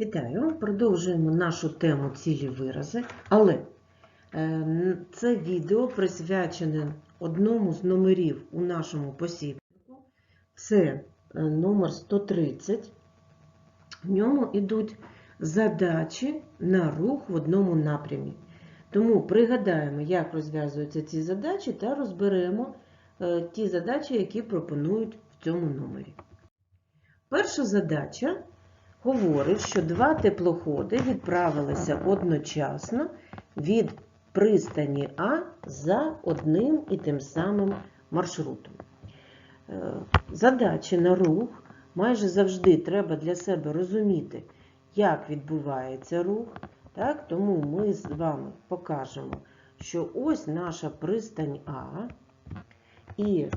Вітаю! Продовжуємо нашу тему цілі вирази, але е, це відео присвячене одному з номерів у нашому посібнику. Це е, номер 130. В ньому йдуть задачі на рух в одному напрямі. Тому пригадаємо, як розв'язуються ці задачі, та розберемо е, ті задачі, які пропонують в цьому номері. Перша задача говорить, що два теплоходи відправилися одночасно від пристані А за одним і тим самим маршрутом. Е, Задачі на рух майже завжди треба для себе розуміти, як відбувається рух. Так? Тому ми з вами покажемо, що ось наша пристань А і е,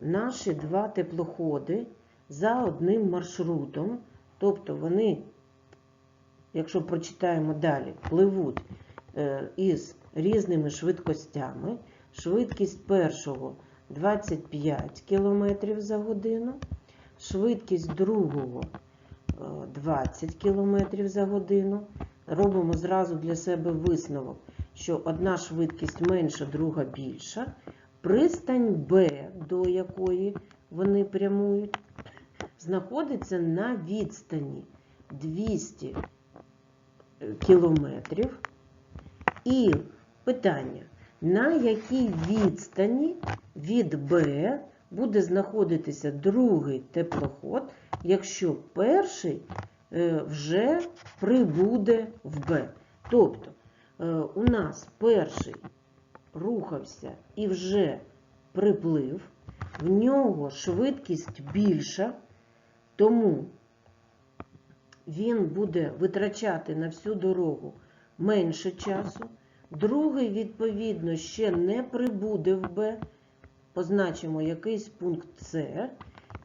наші два теплоходи за одним маршрутом. Тобто вони, якщо прочитаємо далі, пливуть е, із різними швидкостями. Швидкість першого 25 км за годину, швидкість другого е, 20 км за годину. Робимо зразу для себе висновок, що одна швидкість менша, друга більша. Пристань Б, до якої вони прямують, знаходиться на відстані 200 кілометрів. І питання, на якій відстані від Б буде знаходитися другий теплоход, якщо перший е, вже прибуде в Б. Тобто е, у нас перший рухався і вже приплив, в нього швидкість більша, тому він буде витрачати на всю дорогу менше часу. Другий, відповідно, ще не прибуде в Б. Позначимо якийсь пункт С.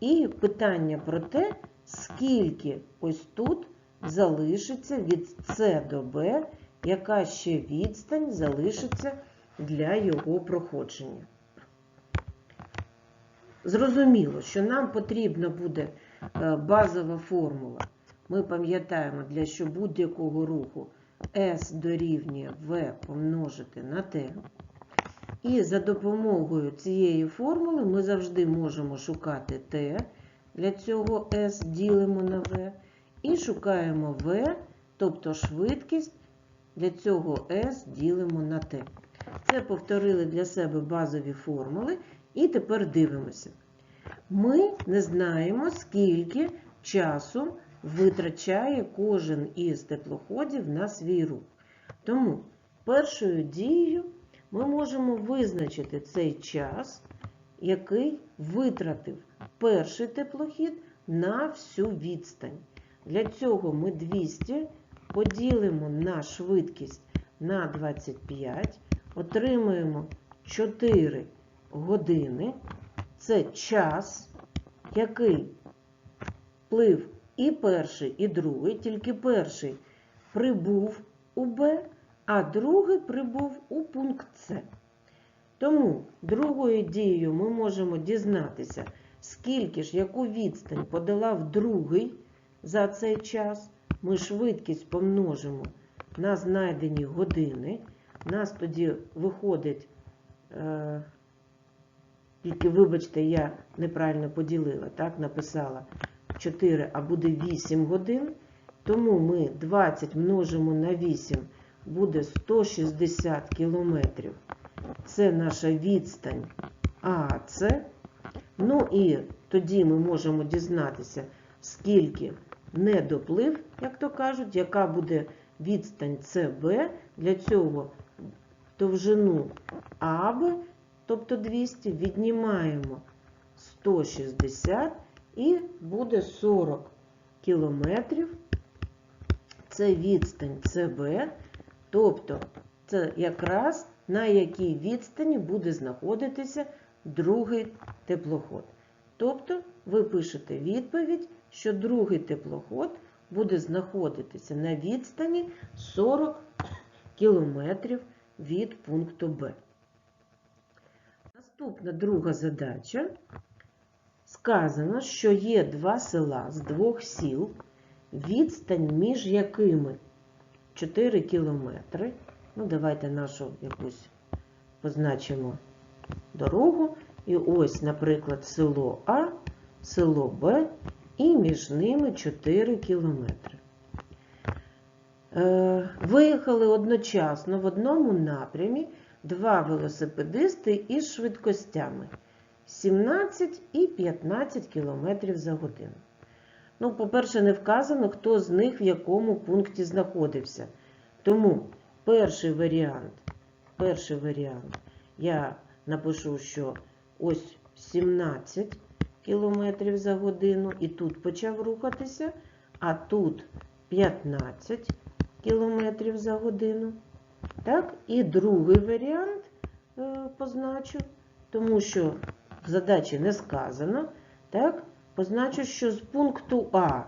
І питання про те, скільки ось тут залишиться від С до Б, яка ще відстань залишиться для його проходження. Зрозуміло, що нам потрібна буде базова формула. Ми пам'ятаємо, для що будь-якого руху S дорівнює V помножити на T. І за допомогою цієї формули ми завжди можемо шукати T. Для цього S ділимо на V. І шукаємо V, тобто швидкість. Для цього S ділимо на T. Це повторили для себе базові формули. І тепер дивимося. Ми не знаємо, скільки часу витрачає кожен із теплоходів на свій рух. Тому першою дією ми можемо визначити цей час, який витратив перший теплохід на всю відстань. Для цього ми 200 поділимо на швидкість на 25, отримуємо 4 години. Це час, який плив і перший, і другий, тільки перший прибув у Б, а другий прибув у пункт С. Тому другою дією ми можемо дізнатися, скільки ж яку відстань подолав другий за цей час. Ми швидкість помножимо на знайдені години. У нас тоді виходить, е, тільки, вибачте, я неправильно поділила, так, написала 4, а буде 8 годин. Тому ми 20 множимо на 8, буде 160 кілометрів. Це наша відстань АЦ. Ну і тоді ми можемо дізнатися, скільки недоплив, як то кажуть, яка буде відстань СБ. Для цього довжину АБ, тобто 200, віднімаємо 160 і буде 40 кілометрів. Це відстань СБ, тобто це якраз на якій відстані буде знаходитися другий теплоход. Тобто ви пишете відповідь, що другий теплоход буде знаходитися на відстані 40 кілометрів від пункту Б. Наступна друга задача. Сказано, що є два села з двох сіл, відстань між якими 4 кілометри. Ну, давайте нашу якусь позначимо дорогу. І ось, наприклад, село А, село Б, і між ними 4 кілометри. Е, Виїхали одночасно в одному напрямі два велосипедисти із швидкостями 17 і 15 км за годину. Ну, по-перше, не вказано, хто з них в якому пункті знаходився. Тому перший варіант, перший варіант я напишу, що ось 17 км за годину, і тут почав рухатися, а тут 15 км за годину. Так, і другий варіант е, позначу, тому що в задачі не сказано. Так, позначу, що з пункту А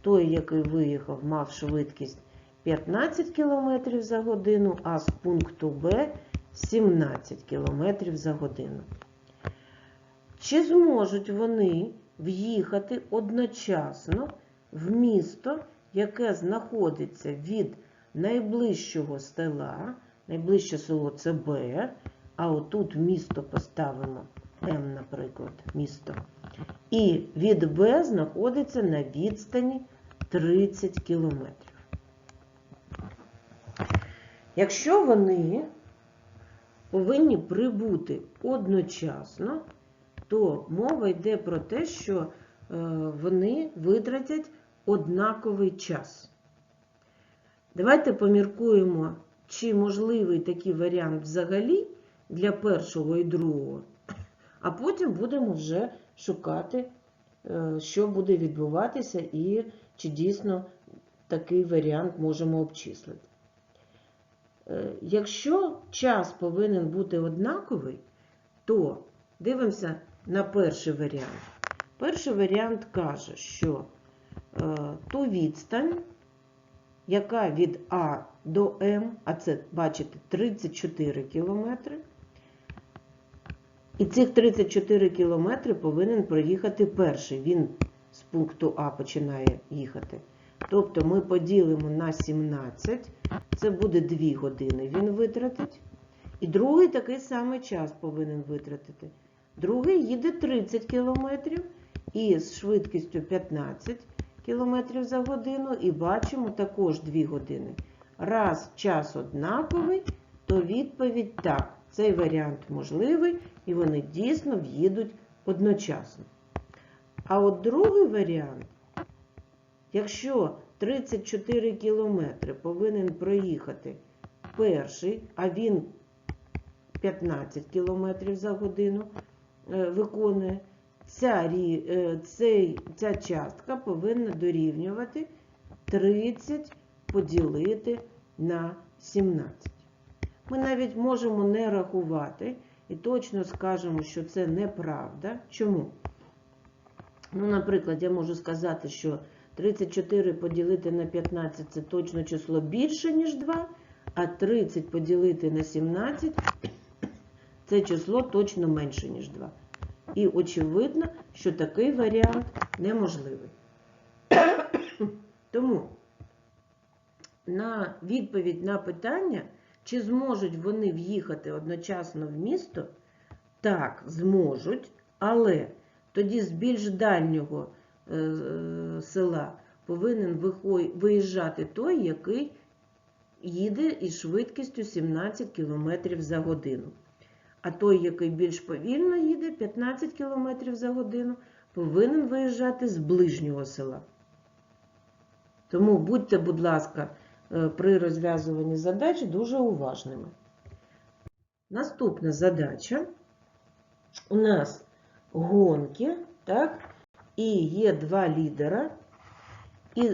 той, який виїхав, мав швидкість 15 км за годину, а з пункту Б 17 км за годину. Чи зможуть вони в'їхати одночасно в місто, яке знаходиться від найближчого села, найближче село це Б, а отут місто поставимо М, наприклад, місто. І від Б знаходиться на відстані 30 кілометрів. Якщо вони повинні прибути одночасно, то мова йде про те, що е, вони витратять однаковий час. Давайте поміркуємо, чи можливий такий варіант взагалі для першого і другого, а потім будемо вже шукати, е, що буде відбуватися і чи дійсно такий варіант можемо обчислити. Е, Якщо час повинен бути однаковий, то дивимося на перший варіант. Перший варіант каже, що е, ту відстань, яка від А до М, а це, бачите, 34 кілометри, і цих 34 кілометри повинен проїхати перший. Він з пункту А починає їхати. Тобто ми поділимо на 17, це буде 2 години він витратить. І другий такий самий час повинен витратити. Другий їде 30 кілометрів і з швидкістю 15 км за годину, і бачимо також 2 години. Раз час однаковий, то відповідь так. Цей варіант можливий, і вони дійсно в'їдуть одночасно. А от другий варіант, якщо 34 кілометри повинен проїхати перший, а він 15 кілометрів за годину е, виконує, ця, е, цей, ця частка повинна дорівнювати 30 поділити на 17. Ми навіть можемо не рахувати і точно скажемо, що це неправда. Чому? Ну, наприклад, я можу сказати, що 34 поділити на 15 це точно число більше, ніж 2, а 30 поділити на 17 це число точно менше, ніж 2. І очевидно, що такий варіант неможливий. Тому на відповідь на питання, чи зможуть вони в'їхати одночасно в місто, так, зможуть, але тоді з більш дальнього е, села повинен виїжджати той, який їде із швидкістю 17 км за годину. А той, який більш повільно їде, 15 км за годину, повинен виїжджати з ближнього села. Тому будьте, будь ласка, е, при розв'язуванні задач дуже уважними. Наступна задача. У нас гонки, так? І є два лідера. І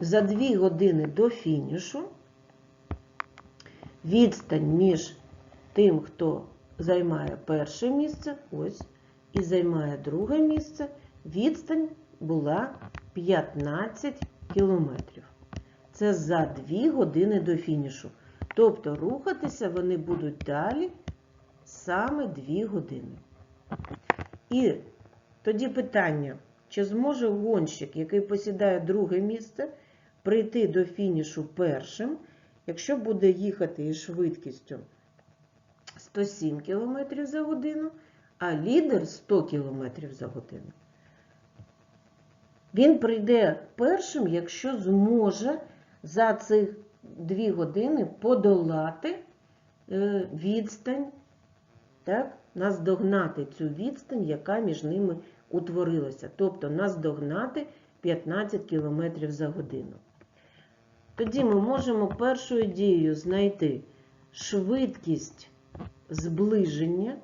за дві години до фінішу відстань між тим, хто займає перше місце, ось, і займає друге місце, відстань була 15 кілометрів. Це за 2 години до фінішу. Тобто рухатися вони будуть далі саме 2 години. І тоді питання, чи зможе гонщик, який посідає друге місце, прийти до фінішу першим, якщо буде їхати із швидкістю 107 км за годину, а лідер 100 км за годину. Він прийде першим, якщо зможе за цих 2 години подолати е, відстань, так, наздогнати цю відстань, яка між ними утворилася. Тобто наздогнати 15 км за годину. Тоді ми можемо першою дією знайти швидкість зближення.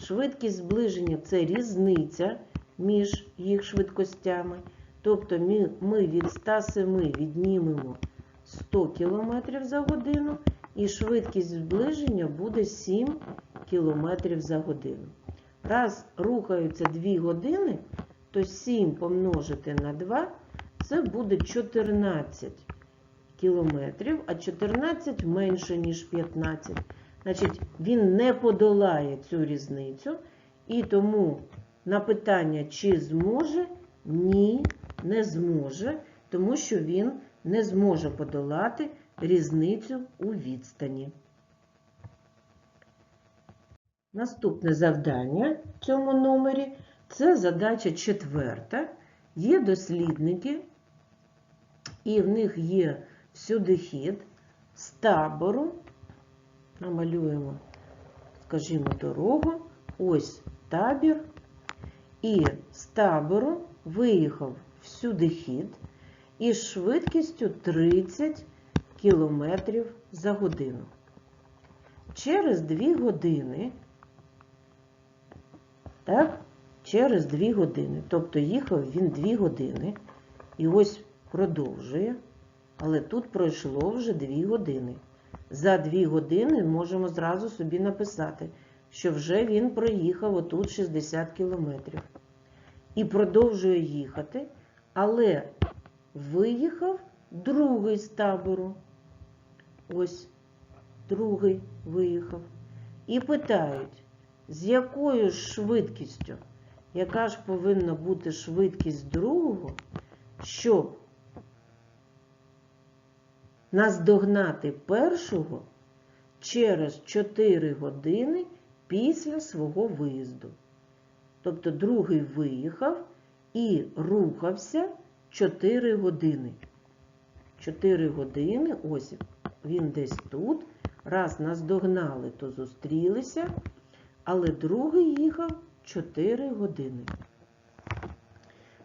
Швидкість зближення це різниця між їх швидкостями. Тобто ми, від 107 віднімемо 100 км за годину, і швидкість зближення буде 7 км за годину. Раз рухаються 2 години, то 7 помножити на 2 це буде 14 кілометрів, а 14 менше, ніж 15. Значить, він не подолає цю різницю, і тому на питання, чи зможе, ні, не зможе, тому що він не зможе подолати різницю у відстані. Наступне завдання в цьому номері це задача четверта. Є дослідники, і в них є всюди хід з табору. Намалюємо, скажімо, дорогу. Ось табір. І з табору виїхав всюди хід із швидкістю 30 км за годину. Через 2 години, так, через 2 години, тобто їхав він 2 години, і ось продовжує, але тут пройшло вже 2 години. За 2 години можемо зразу собі написати, що вже він проїхав отут 60 кілометрів. І продовжує їхати, але виїхав другий з табору. Ось другий виїхав. І питають, з якою ж швидкістю, яка ж повинна бути швидкість другого, щоб наздогнати першого через 4 години після свого виїзду. Тобто другий виїхав і рухався 4 години. 4 години, ось він десь тут. Раз наздогнали, то зустрілися, але другий їхав 4 години.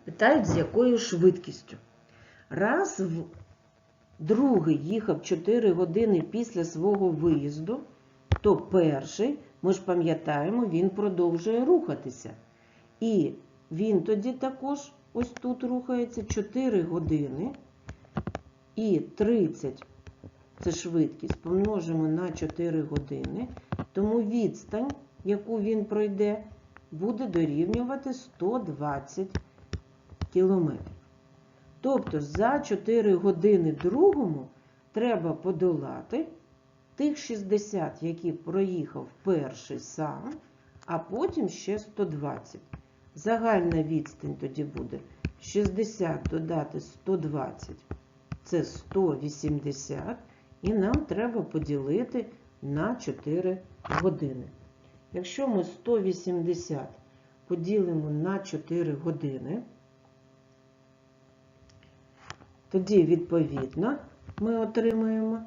Питають, з якою швидкістю. Раз другий їхав 4 години після свого виїзду, то перший, ми ж пам'ятаємо, він продовжує рухатися. І він тоді також ось тут рухається 4 години. І 30 це швидкість, помножимо на 4 години, тому відстань, яку він пройде, буде дорівнювати 120 кілометрів. Тобто за 4 години другому треба подолати тих 60, які проїхав перший сам, а потім ще 120. Загальна відстань тоді буде 60 додати 120, це 180, і нам треба поділити на 4 години. Якщо ми 180 поділимо на 4 години, тоді, відповідно, ми отримаємо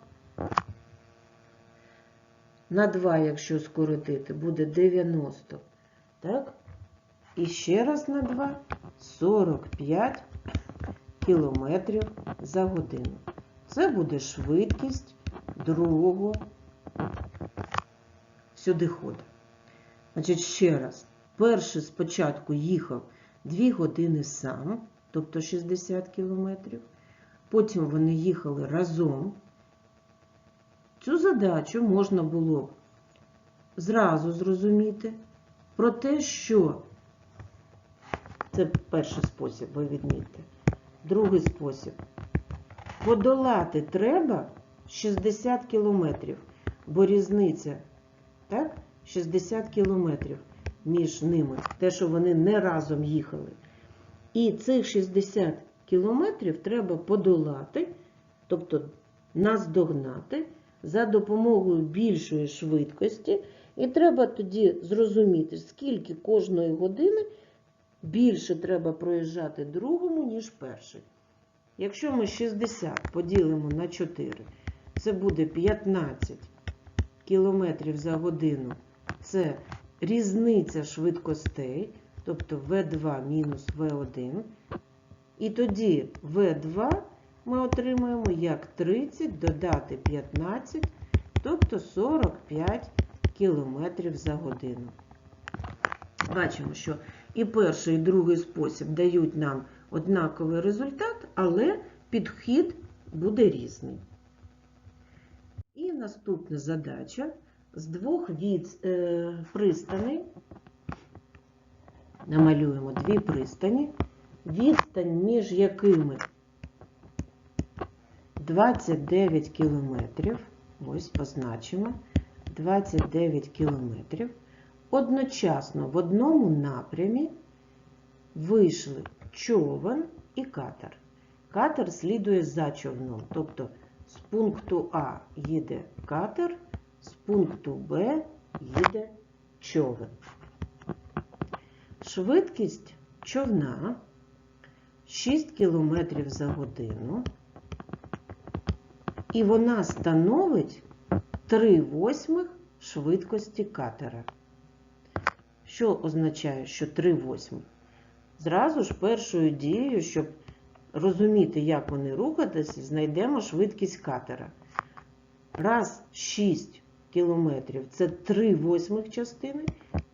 на 2, якщо скоротити, буде 90. Так? І ще раз на 2 45 кілометрів за годину. Це буде швидкість другого сюдихода. Значить, ще раз, перший спочатку їхав 2 години сам, тобто 60 кілометрів. Потім вони їхали разом. Цю задачу можна було зразу зрозуміти про те, що це перший спосіб, ви відмітьте. Другий спосіб. Подолати треба 60 кілометрів, бо різниця, так, 60 кілометрів між ними, те, що вони не разом їхали. І цих 60 кілометрів треба подолати, тобто наздогнати за допомогою більшої швидкості. І треба тоді зрозуміти, скільки кожної години більше треба проїжджати другому, ніж перший. Якщо ми 60 поділимо на 4, це буде 15 км за годину. Це різниця швидкостей, тобто V2 мінус V1. І тоді V2 ми отримаємо як 30 додати 15, тобто 45 км за годину. Бачимо, що і перший, і другий спосіб дають нам однаковий результат, але підхід буде різний. І наступна задача з двох від, е, пристаней. Намалюємо дві пристані, відстань між якими 29 кілометрів. Ось позначимо 29 кілометрів. Одночасно в одному напрямі вийшли човен і катер. Катер слідує за човном, тобто з пункту А їде катер, з пункту Б їде човен. Швидкість човна 6 км за годину, і вона становить 3 восьмих швидкості катера. Що означає, що 3 восьмих? Зразу ж першою дією, щоб розуміти, як вони рухатися, знайдемо швидкість катера. Раз 6 кілометрів це 3 восьмих частини,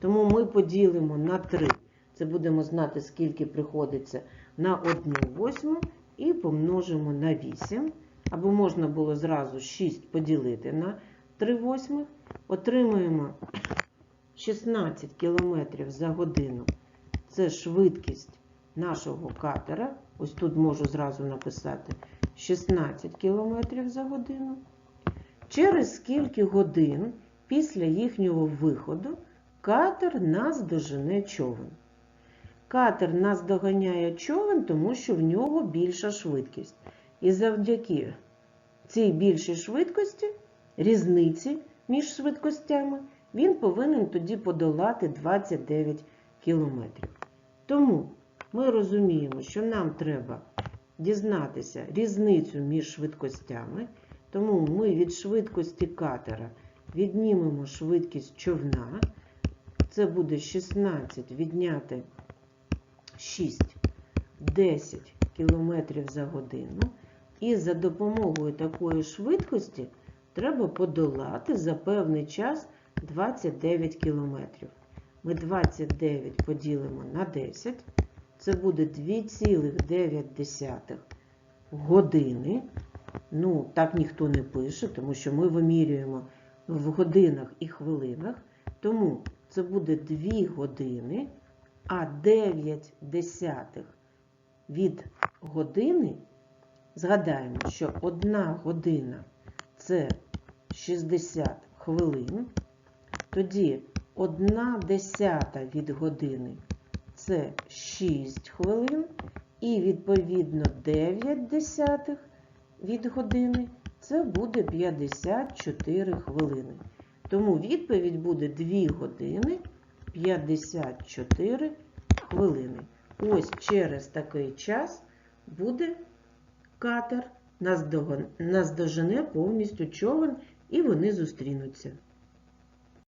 тому ми поділимо на 3. Це будемо знати, скільки приходиться на 1 восьму і помножимо на 8. Або можна було зразу 6 поділити на 3 восьмих. Отримуємо 16 км за годину. Це швидкість нашого катера. Ось тут можу зразу написати 16 км за годину. Через скільки годин після їхнього виходу катер нас дожене човен. Катер нас доганяє човен, тому що в нього більша швидкість. І завдяки цій більшій швидкості, різниці між швидкостями, він повинен тоді подолати 29 кілометрів. Тому ми розуміємо, що нам треба дізнатися різницю між швидкостями. Тому ми від швидкості катера віднімемо швидкість човна. Це буде 16 відняти 6, 10 км за годину. І за допомогою такої швидкості треба подолати за певний час 29 км. Ми 29 поділимо на 10. Це буде 2,9 години. Ну, так ніхто не пише, тому що ми вимірюємо в годинах і хвилинах. Тому це буде 2 години, а 9 десятих від години. Згадаємо, що 1 година це 60 хвилин. Тоді 1 десята від години це 6 хвилин. І, відповідно, 9 десятих від години це буде 54 хвилини. Тому відповідь буде 2 години 54 хвилини. Ось через такий час буде катер, наздожене повністю човен, і вони зустрінуться.